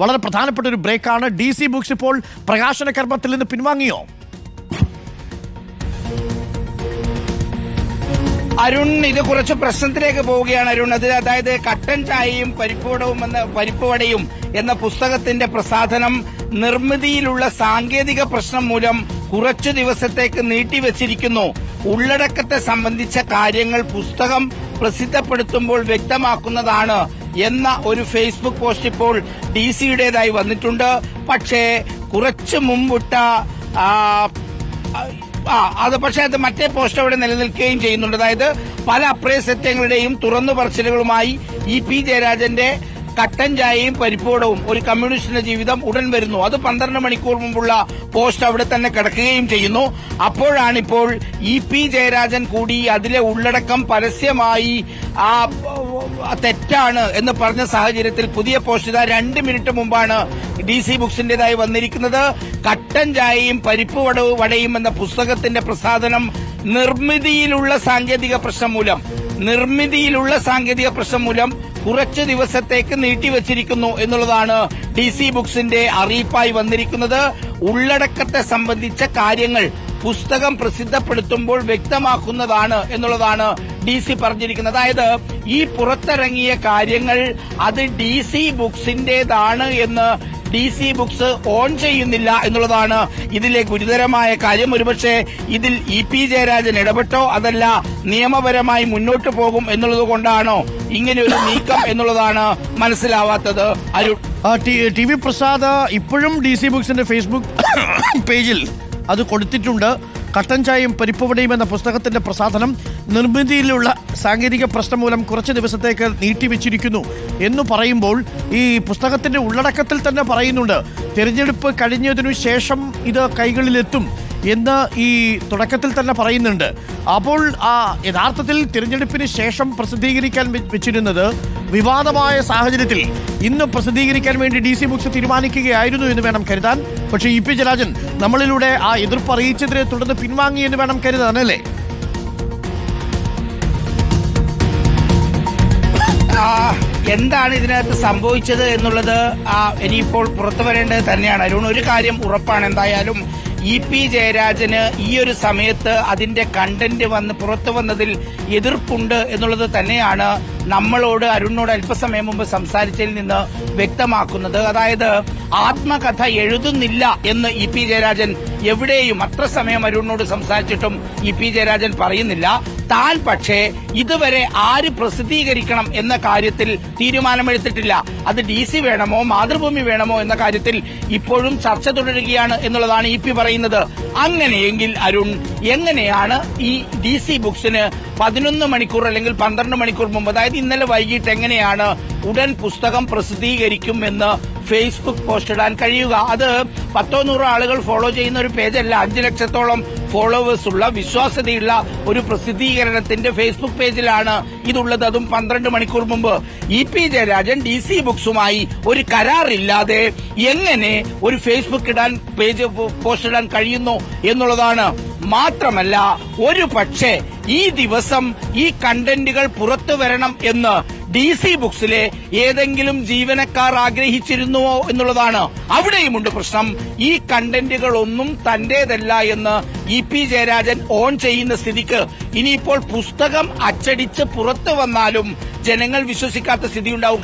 വളരെ പ്രധാനപ്പെട്ട ഒരു ബ്രേക്കാണ്. ഡി സി ബുക്സ് ഇപ്പോൾ പ്രകാശന കർമ്മത്തിൽ നിന്ന് പിൻവാങ്ങിയോ? അരുൺ ഇത് കുറച്ച് പ്രശ്നത്തിലേക്ക് പോവുകയാണ് അരുൺ. അത് അതായത് കട്ടൻ ചായയും പരിപ്പുവടവും എന്ന പരിപ്പുവടയും എന്ന പുസ്തകത്തിന്റെ പ്രസാധനം നിർമ്മിതിയിലുള്ള സാങ്കേതിക പ്രശ്നം മൂലം കുറച്ചു ദിവസത്തേക്ക് നീട്ടിവച്ചിരിക്കുന്നു. ഉള്ളടക്കത്തെ സംബന്ധിച്ച കാര്യങ്ങൾ പുസ്തകം പ്രസിദ്ധപ്പെടുത്തുമ്പോൾ വ്യക്തമാക്കുന്നതാണ് എന്ന ഒരു ഫേസ്ബുക്ക് പോസ്റ്റ് ഇപ്പോൾ ഡി സിയുടേതായി വന്നിട്ടുണ്ട്. പക്ഷേ കുറച്ചു മുമ്പിട്ട ആ, അത് പക്ഷേ അത് മറ്റേ പോസ്റ്റ് അവിടെ നിലനിൽക്കുകയും ചെയ്യുന്നുണ്ട്. അതായത് പല അപ്രയ സത്യങ്ങളുടെയും തുറന്നു പറച്ചിലുകളുമായി ഇ പി ജയരാജന്റെ കട്ടൻ ചായയും പരിപ്പോടവും ഒരു കമ്മ്യൂണിസ്റ്റിന്റെ ജീവിതം ഉടൻ വരുന്നു. അത് പന്ത്രണ്ട് മണിക്കൂർ മുമ്പുള്ള പോസ്റ്റ് അവിടെ തന്നെ കിടക്കുകയും ചെയ്യുന്നു. അപ്പോഴാണിപ്പോൾ ഇ പി ജയരാജൻ കൂടി അതിലെ ഉള്ളടക്കം പരസ്യമായി ആ തെറ്റാണ് എന്ന് പറഞ്ഞ സാഹചര്യത്തിൽ പുതിയ പോസ്റ്റ് ഇതാ രണ്ട് മിനിറ്റ് മുമ്പാണ് ഡി സി ബുക്സിന്റേതായി വന്നിരിക്കുന്നത്. കട്ടൻ ചായയും പരിപ്പ് വടവും വടയും എന്ന പുസ്തകത്തിന്റെ പ്രസാധനം നിർമ്മിതിയിലുള്ള സാങ്കേതിക പ്രശ്നം മൂലം നിർമ്മിതിയിലുള്ള സാങ്കേതിക പ്രശ്നം മൂലം കുറച്ചു ദിവസത്തേക്ക് നീട്ടിവച്ചിരിക്കുന്നു എന്നുള്ളതാണ് ഡി സി ബുക്സിന്റെ അറിയിപ്പായി വന്നിരിക്കുന്നത്. ഉള്ളടക്കത്തെ സംബന്ധിച്ച കാര്യങ്ങൾ പുസ്തകം പ്രസിദ്ധപ്പെടുത്തുമ്പോൾ വ്യക്തമാക്കുന്നതാണ് എന്നുള്ളതാണ് ഡി സി പറഞ്ഞിരിക്കുന്നത്. അതായത് ഈ പുറത്തിറങ്ങിയ കാര്യങ്ങൾ അത് ഡി സി ബുക്സിന്റേതാണ് എന്ന് ഡി സി ബുക്സ് ഓൺ ചെയ്യുന്നില്ല എന്നുള്ളതാണ് ഇതിലെ ഗുരുതരമായ കാര്യം. ഒരുപക്ഷെ ഇതിൽ ഇ പി ജയരാജൻ ഇടപെട്ടോ അതല്ല നിയമപരമായി മുന്നോട്ടു പോകും എന്നുള്ളത് കൊണ്ടാണോ ഇങ്ങനെ ഒരു നീക്കം എന്നുള്ളതാണ് മനസ്സിലാവാത്തത്. അരുൺ. ടി വി പ്രസാദ് ഇപ്പോഴും ഡി സി ബുക്സിന്റെ ഫേസ്ബുക്ക് പേജിൽ അത് കൊടുത്തിട്ടുണ്ട്. കട്ടൻ ചായയും പരിപ്പുവടയും എന്ന പുസ്തകത്തിന്റെ പ്രസാധനം നിർമ്മിതിയിലുള്ള സാങ്കേതിക പ്രശ്നം മൂലം കുറച്ച് ദിവസത്തേക്ക് നീട്ടിവെച്ചിരിക്കുന്നു എന്ന് പറയുമ്പോൾ ഈ പുസ്തകത്തിന്റെ ഉള്ളടക്കത്തിൽ തന്നെ പറയുന്നുണ്ട്. തിരഞ്ഞെടുപ്പ് കഴിഞ്ഞതിനു ശേഷം ഇത് കൈകളിലെത്തും. എന്ന് ഈ തുടക്കത്തിൽ തന്നെ പറയുന്നുണ്ട്. അപ്പോൾ ആ യഥാർത്ഥത്തിൽ തിരഞ്ഞെടുപ്പിന് ശേഷം പ്രസിദ്ധീകരിക്കാൻ വെച്ചിരുന്നത് വിവാദമായ സാഹചര്യത്തിൽ ഇന്ന് പ്രസിദ്ധീകരിക്കാൻ വേണ്ടി ഡി സി ബുക്സ് തീരുമാനിക്കുകയായിരുന്നു എന്ന് വേണം കരുതാൻ. പക്ഷേ ഇ പി ജയരാജൻ നമ്മളിലൂടെ ആ എതിർപ്പ് അറിയിച്ചതിനെ തുടർന്ന് പിൻവാങ്ങി എന്ന് വേണം കരുതാൻ അല്ലേ? എന്താണ് ഇതിനകത്ത് സംഭവിച്ചത് എന്നുള്ളത് ഇനിയിപ്പോൾ പുറത്തു വരേണ്ടത് തന്നെയാണ്. അരുൺ ഒരു കാര്യം ഉറപ്പാണ്. എന്തായാലും ഇ പി ജയരാജന് ഈ ഒരു സമയത്ത് അതിന്റെ കണ്ടന്റ് വന്ന് പുറത്തു വന്നതിൽ എതിർപ്പുണ്ട് എന്നുള്ളത് തന്നെയാണ് നമ്മളോട് അരുണിനോട് അല്പസമയം മുമ്പ് സംസാരിച്ചതിൽ നിന്ന് വ്യക്തമാക്കുന്നത് അതായത് ആത്മകഥ എഴുതുന്നില്ല എന്ന് ഇ പി ജയരാജൻ എവിടെയും അത്ര സമയം അരുണിനോട് സംസാരിച്ചിട്ടും ഇ പി ജയരാജൻ പറയുന്നില്ല. താൻ പക്ഷേ ഇതുവരെ ആര് പ്രസിദ്ധീകരിക്കണം എന്ന കാര്യത്തിൽ തീരുമാനമെടുത്തിട്ടില്ല. അത് ഡി സി വേണമോ മാതൃഭൂമി വേണമോ എന്ന കാര്യത്തിൽ ഇപ്പോഴും ചർച്ച തുടരുകയാണ് എന്നുള്ളതാണ് ഇ പി പറയുന്നത്. അങ്ങനെയെങ്കിൽ അരുൺ എങ്ങനെയാണ് ഈ ഡി സി ബുക്സിന് പതിനൊന്ന് മണിക്കൂർ അല്ലെങ്കിൽ പന്ത്രണ്ട് മണിക്കൂർ മുമ്പ് അതായത് ഇന്നലെ വൈകിട്ട് എങ്ങനെയാണ് ഉടൻ പുസ്തകം പ്രസിദ്ധീകരിക്കും എന്ന് ഫേസ്ബുക്ക് പോസ്റ്റ് ഇടാൻ കഴിയുക? അത് പത്തോ നൂറോ ആളുകൾ ഫോളോ ചെയ്യുന്ന ഒരു പേജല്ല. അഞ്ചു ലക്ഷത്തോളം ഫോളോവേഴ്സ് ഉള്ള വിശ്വാസ്യതയുള്ള ഒരു പ്രസിദ്ധീകരണത്തിന്റെ ഫേസ്ബുക്ക് പേജിലാണ് ഇതുള്ളത്. അതും പന്ത്രണ്ട് മണിക്കൂർ മുമ്പ്. E P Jayarajan D C ബുക്സുമായി ഒരു കരാറില്ലാതെ എങ്ങനെ ഒരു ഫേസ്ബുക്ക് ഇടാൻ പേജ് പോസ്റ്റ് ഇടാൻ കഴിയുന്നു എന്നുള്ളതാണ്. മാത്രമല്ല ഒരു പക്ഷേ ഈ ദിവസം ഈ കണ്ടന്റുകൾ പുറത്തു വരണം എന്ന് ഡി സി ബുക്സിലെ ഏതെങ്കിലും ജീവനക്കാർ ആഗ്രഹിച്ചിരുന്നുവോ എന്നുള്ളതാണ്. അവിടെയുമുണ്ട് പ്രശ്നം. ഈ കണ്ടന്റുകൾ ഒന്നും തന്റേതല്ല എന്ന് ഇ പി ജയരാജൻ ഓൺ ചെയ്യുന്ന സ്ഥിതിക്ക്. ഇനിയിപ്പോൾ പുസ്തകം അച്ചടിച്ച് പുറത്തു വന്നാലും ജനങ്ങൾ വിശ്വസിക്കാത്ത സ്ഥിതി ഉണ്ടാവും